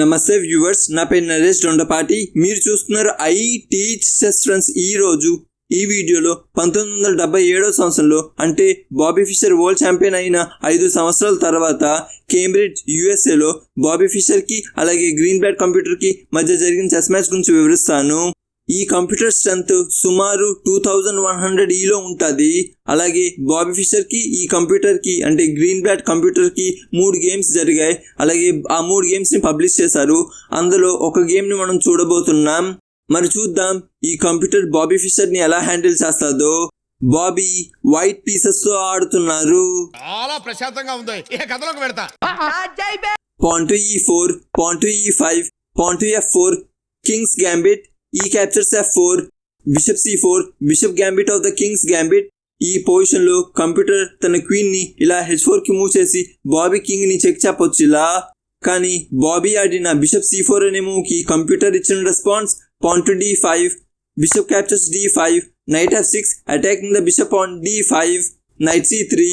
నమస్తే వ్యూవర్స్ నా పేరు నరేష్ దొండపాటి. మీరు చూస్తున్నారు ఐ టీచ్ ఈ రోజు. ఈ వీడియోలో పంతొమ్మిది వందల డెబ్బై ఏడవ సంవత్సరంలో అంటే బాబీ ఫిషర్ వరల్డ్ ఛాంపియన్ అయిన ఐదు సంవత్సరాల తర్వాత కేంబ్రిడ్జ్ యుఎస్ఏలో బాబీ ఫిషర్కి అలాగే గ్రీన్ బ్లాడ్ కంప్యూటర్కి మధ్య జరిగిన చెస్ మ్యాచ్ గురించి వివరిస్తాను. ఈ కంప్యూటర్ స్ట్రెంత్ సుమారు two thousand one hundred Elo ఉంటుంది. అలాగే బాబీ ఫిషర్కి ఈ కంప్యూటర్కి అంటే గ్రీన్ బ్లాడ్ కంప్యూటర్కి మూడు గేమ్స్ జరిగాయి. అలాగే ఆ మూడు గేమ్స్ని పబ్లిష్ చేశారు. అందులో ఒక గేమ్ని మనం చూడబోతున్నాం. మరి చూద్దాం ఈ కంప్యూటర్ బాబీ ఫిషర్ని ఎలా హ్యాండిల్ చేస్తుందో. బాబీ వైట్ పీసెస్తో ఆడుతున్నారు. చాలా ప్రశాంతంగా ఉంది. కథలోకి పెడతా pawn to e4, pawn to e5, pawn to f4, king's gambit, e captures f4, bishop c4, bishop gambit of the king's gambit ఈ పొజిషన్లో కంప్యూటర్ తన క్వీన్ని ఇలా హెచ్ ఫోర్కి మూవ్ చేసి బాబీ కింగ్ని చెక్ చెప్పొచ్చు ఇలా కానీ బాబీ ఆడిన బిషప్ సి ఫోర్ అనే మూవ్కి కంప్యూటర్ ఇచ్చిన response pawn to D five bishop captures D five knight F six attacking the bishop on D five knight C three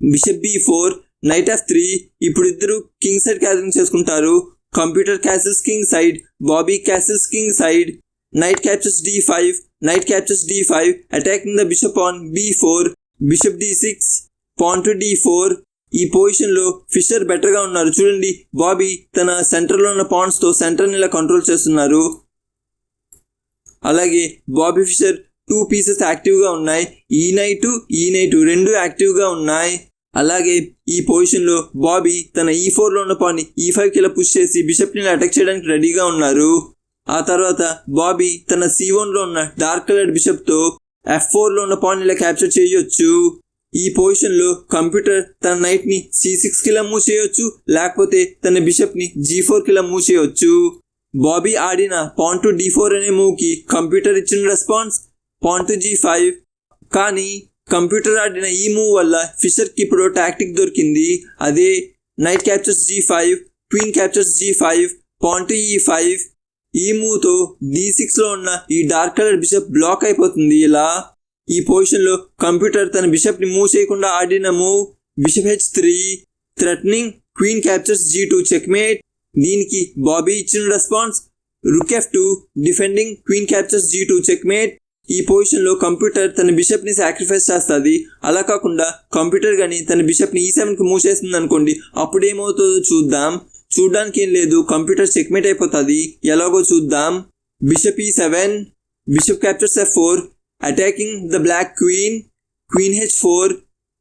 bishop B four knight F three ఇప్పుడు ఇద్దరు king side castling చేసుకుంటారు. Computer castles king side Bobby castles king side knight captures D five knight captures attacking five attacking the bishop on B four bishop D six pawn four ఈ పొజిషన్లో fissure బెటర్గా ఉన్నారు. చూడండి బాబీ తన సెంటర్లో ఉన్న పాయింట్స్తో centre ఇలా కంట్రోల్ చేస్తున్నారు. అలాగే బాబీ ఫిషర్ టూ పీసెస్ యాక్టివ్గా ఉన్నాయి. ఈ నైట్ ఈ నైట్ రెండు యాక్టివ్గా ఉన్నాయి. అలాగే ఈ పొజిషన్లో బాబీ తన e ఈ ఫోర్లో ఉన్న పాని ఈ ఫైవ్కి ఇలా పుష్ చేసి బిషప్ని అటాక్ చేయడానికి రెడీగా ఉన్నారు. ఆ తర్వాత బాబీ తన సి వన్లో ఉన్న డార్క్ కలర్డ్ బిషప్తో ఎఫ్ ఫోర్లో ఉన్న పాన్ ఇలా క్యాప్చర్ చేయొచ్చు. ఈ పొజిషన్లో కంప్యూటర్ తన నైట్ని సి సిక్స్కి ఇలా మూవ్ చేయొచ్చు లేకపోతే తన బిషప్ని జీ ఫోర్కి ఇలా మూవ్ చేయొచ్చు. బాబీ ఆడిన పాన్ టు డి ఫోర్ అనే మూవ్కి కంప్యూటర్ ఇచ్చిన response pawn to G five కానీ కంప్యూటర్ ఆడిన ఈ మూవ్ వల్ల ఫిషర్కి ఇప్పుడు టాక్టిక్ దొరికింది. అదే knight captures G five queen captures G five pawn to E five ఈ మూవ్తో డి సిక్స్లో ఉన్న ఈ డార్క్ కలర్ బిషప్ బ్లాక్ అయిపోతుంది. ఇలా ఈ పొజిషన్లో కంప్యూటర్ తన బిషప్ని మూవ్ చేయకుండా ఆడిన move bishop H three threatening queen captures G two checkmate దీనికి బాబీ ఇచ్చిన response rook F two defending queen captures G two checkmate ఈ పొజిషన్లో కంప్యూటర్ తన బిషప్ని సాక్రిఫైస్ చేస్తుంది. అలా కాకుండా కంప్యూటర్ గాని తన బిషప్ని e ఈ సెవెన్కి మూవ్ చేస్తుంది అనుకోండి అప్పుడు ఏమవుతుందో చూద్దాం. చూడడానికి ఏం లేదు కంప్యూటర్ చెక్మేట్ అయిపోతుంది ఎలాగో చూద్దాం bishop e seven bishop captures f four attacking the black queen queen h four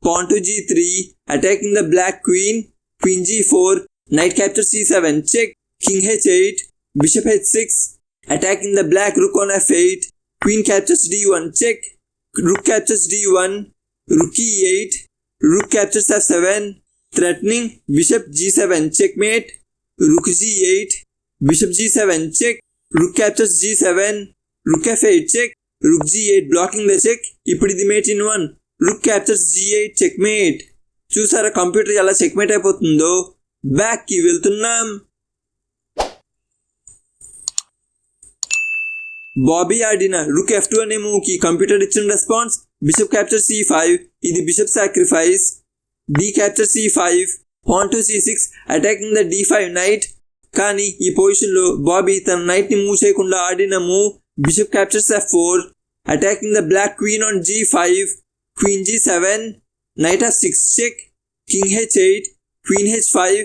pawn to g3 attacking the black queen queen g4 knight captures c7 check king h8 bishop h6 attacking the black rook on f8 queen captures d1 check rook captures d1 rook e8 rook captures f7 threatening bishop g7 checkmate rook g8 bishop g7 check rook captures g7 rook f8 check rook g8 blocking the check ఇప్పుడు ఇది mate in one rook captures G eight checkmate చూసారా computer ఎలా checkmate అయిపోతుందో బ్యాక్కి వెళ్తున్నాం Bobby ఆడిన rook F two అనే మూవ్కి కంప్యూటర్ ఇచ్చిన response bishop capture C five ఇది bishop sacrifice D capture C five pawn to C six attacking the D five knight కానీ ఈ పొజిషన్లో బాబీ తన నైట్ని మూవ్ చేయకుండా ఆడిన move bishop captures F four attacking the black queen on G five queen G seven knight F six check king H eight queen H five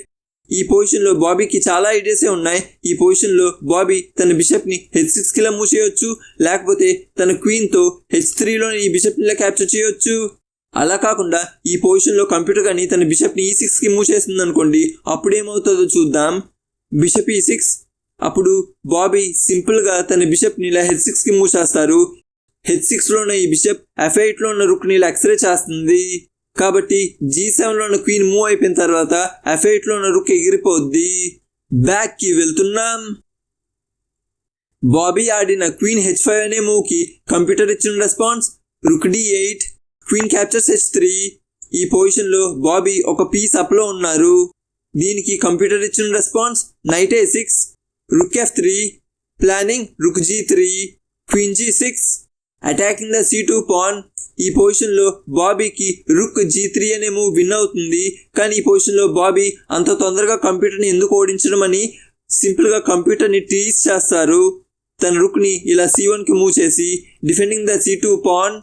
ఈ పొజిషన్లో బాబీకి చాలా ఐడియాసే ఉన్నాయి. ఈ పొజిషన్లో బాబీ తన బిషప్ని హెచ్ సిక్స్ కిలా మూవ్ చేయొచ్చు లేకపోతే తన క్వీన్తో హెచ్ త్రీలో ఈ బిషప్ క్యాప్చర్ చేయొచ్చు. అలా కాకుండా ఈ పొజిషన్లో కంప్యూటర్ కానీ తన బిషప్ని ఈ సిక్స్కి మూవ్ చేస్తుంది అనుకోండి అప్పుడు ఏమవుతుందో చూద్దాం. బిషప్ ఈ సిక్స్ అప్పుడు బాబీ సింపుల్గా తన బిషప్ని ఇలా హెచ్ సిక్స్కి మూవ్ చేస్తారు. హెచ్ సిక్స్లో ఉన్న ఈ బిషప్ ఎఫ్ ఎయిట్లో ఉన్న రుక్ని ఇలా ఎక్స్రే చేస్తుంది. కాబట్టి జీ సెవెన్లో ఉన్న క్వీన్ మూవ్ అయిపోయిన తర్వాత ఎఫ్ ఎయిట్లో ఉన్న రుక్ ఎగిరిపోద్ది. బ్యాక్కి వెళ్తున్నాం. బాబీ ఆడిన క్వీన్ హెచ్ ఫైవ్ అనే మూవ్కి కంప్యూటర్ ఇచ్చిన response rook D eight queen captures H three ఈ పొజిషన్లో బాబీ ఒక పీస్ అప్లో ఉన్నారు. దీనికి కంప్యూటర్ ఇచ్చిన response knight A six rook F three planning rook G three queen G six attacking the C two pawn ఈ పొజిషన్లో బాబీకి రుక్ జీ త్రీ అనే మూవ్ విన్ అవుతుంది. కానీ ఈ పొజిషన్లో బాబీ అంత తొందరగా కంప్యూటర్ని ఎందుకు ఓడించడం అని సింపుల్గా కంప్యూటర్ని టీజ్ చేస్తారు. తన రుక్ని ఇలా సి వన్కి మూవ్ చేసి defending the C two pawn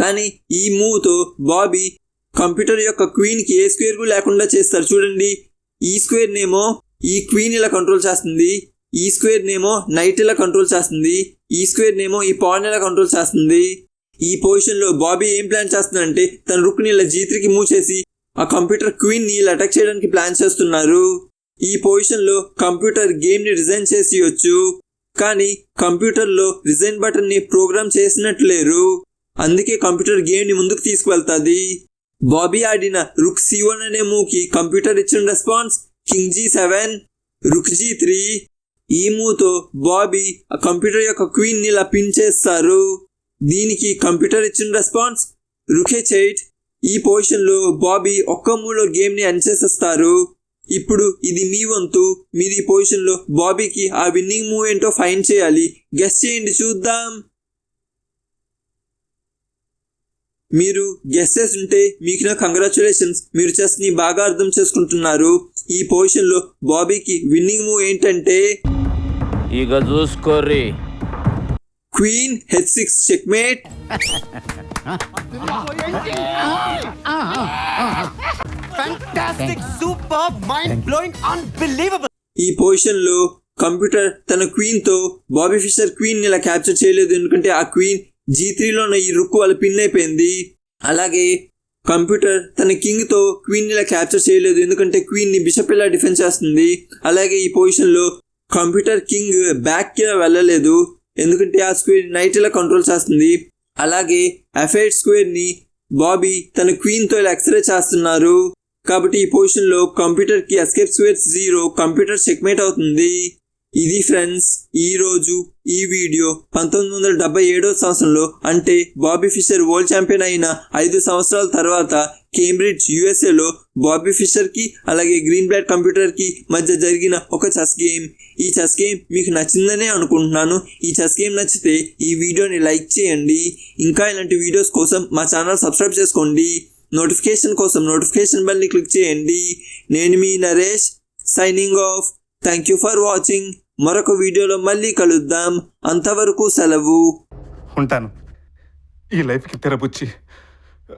కానీ ఈ మూవ్తో బాబీ కంప్యూటర్ యొక్క క్వీన్కి ఏ స్క్వేర్ కూడా లేకుండా చేస్తారు. చూడండి. ఈ స్క్వేర్నేమో ఈ క్వీన్ ఇలా కంట్రోల్ చేస్తుంది. ఈ స్క్వేర్ నేమో నైట్ ఇలా కంట్రోల్ చేస్తుంది. ఈ స్క్వేర్ నేమో ఈ పాన్ ఇలా కంట్రోల్ చేస్తుంది. ఈ పొజిషన్లో బాబీ ఏం ప్లాన్ చేస్తుందంటే తన రుక్ని ఇలా జీత్రికి మూవ్ చేసి ఆ కంప్యూటర్ క్వీన్ని ఇలా అటాక్ చేయడానికి ప్లాన్ చేస్తున్నారు. ఈ పొజిషన్లో కంప్యూటర్ గేమ్ని రిజైన్ డిజైన్ చేసియొచ్చు కానీ కంప్యూటర్లో రిజైన్ బటన్ని ప్రోగ్రామ్ చేసినట్లు లేరు. అందుకే కంప్యూటర్ గేమ్ని ముందుకు తీసుకువెళ్తుంది. బాబీ ఆడిన రుక్ సివన్ అనే మూకి కంప్యూటర్ ఇచ్చిన response king G seven rook G three. ఈ మూతో బాబీ ఆ కంప్యూటర్ యొక్క క్వీన్ని ఇలా పిన్ చేస్తారు. దీనికి కంప్యూటర్ ఇచ్చిన రెస్పాన్స్ రుకే చైట్ ఈ పొజిషన్లో బాబీ ఒక్క మూలో గేమ్ని గేమ్ చేసేస్తారు. ఇప్పుడు ఇది మీ వంతు. మీరు ఈ బాబీకి ఆ విన్నింగ్ మూవ్ ఏంటో ఫైన్ చేయాలి. గెస్ చేయండి చూద్దాం. మీరు గెస్సెస్ ఉంటే మీకు నా కంగ్రాచులేషన్స్ మీరు చెస్ని బాగా అర్థం చేసుకుంటున్నారు. ఈ పొజిషన్లో బాబీకి విన్నింగ్ మూవ్ ఏంటంటే ఇక చూసుకోర్రి. Queen H six checkmate. ఈ పొజిషన్లో కంప్యూటర్ తన క్వీన్తో బాబీ ఫిషర్ క్వీన్ ఇలా క్యాప్చర్ చేయలేదు. ఎందుకంటే ఆ క్వీన్ జీ త్రీలోనే ఈ రుక్కు వాళ్ళ పిన్ అయిపోయింది. అలాగే కంప్యూటర్ తన కింగ్తో క్వీన్ ఇలా క్యాప్చర్ చేయలేదు. ఎందుకంటే క్వీన్ని బిషప్ ఇలా డిఫెన్స్ చేస్తుంది? అలాగే ఈ పొజిషన్లో కంప్యూటర్ కింగ్ బ్యాక్కి వెళ్ళలేదు. ఎందుకంటే ఆ స్క్వేర్ నైట్ ఇలా కంట్రోల్ చేస్తుంది? అలాగే ఎఫైట్ స్క్వేర్ని బాబీ తన క్వీన్తో ఇలా ఎక్స్రే చేస్తున్నారు. కాబట్టి ఈ పొజిషన్లో కంప్యూటర్కి escape square zero computer checkmate అవుతుంది. ఇది ఫ్రెండ్స్ ఈ రోజు ఈ వీడియో పంతొమ్మిది వందల డెబ్బై ఏడో సంవత్సరంలో అంటే బాబీ ఫిషర్ వరల్డ్ ఛాంపియన్ అయిన ఐదు సంవత్సరాల తర్వాత కేంబ్రిడ్జ్ యుఎస్ఏలో బాబీ ఫిషర్కి అలాగే గ్రీన్ బ్లాడ్ కంప్యూటర్కి మధ్య జరిగిన ఒక చెస్ గేమ్. ఈ చెస్ గేమ్ మీకు నచ్చిందనే అనుకుంటున్నాను. ఈ చెస్ గేమ్ నచ్చితే ఈ వీడియోని లైక్ చేయండి. ఇంకా ఇలాంటి వీడియోస్ కోసం మా ఛానల్ సబ్స్క్రైబ్ చేసుకోండి. నోటిఫికేషన్ కోసం నోటిఫికేషన్ బెల్ని క్లిక్ చేయండి. నేను మీ Naresh signing off. Thank you for watching మరొక వీడియోలో మళ్ళీ కలుద్దాం. అంతవరకు సెలవు. ఉంటాను. ఈ లైఫ్కి తెరబుచ్చి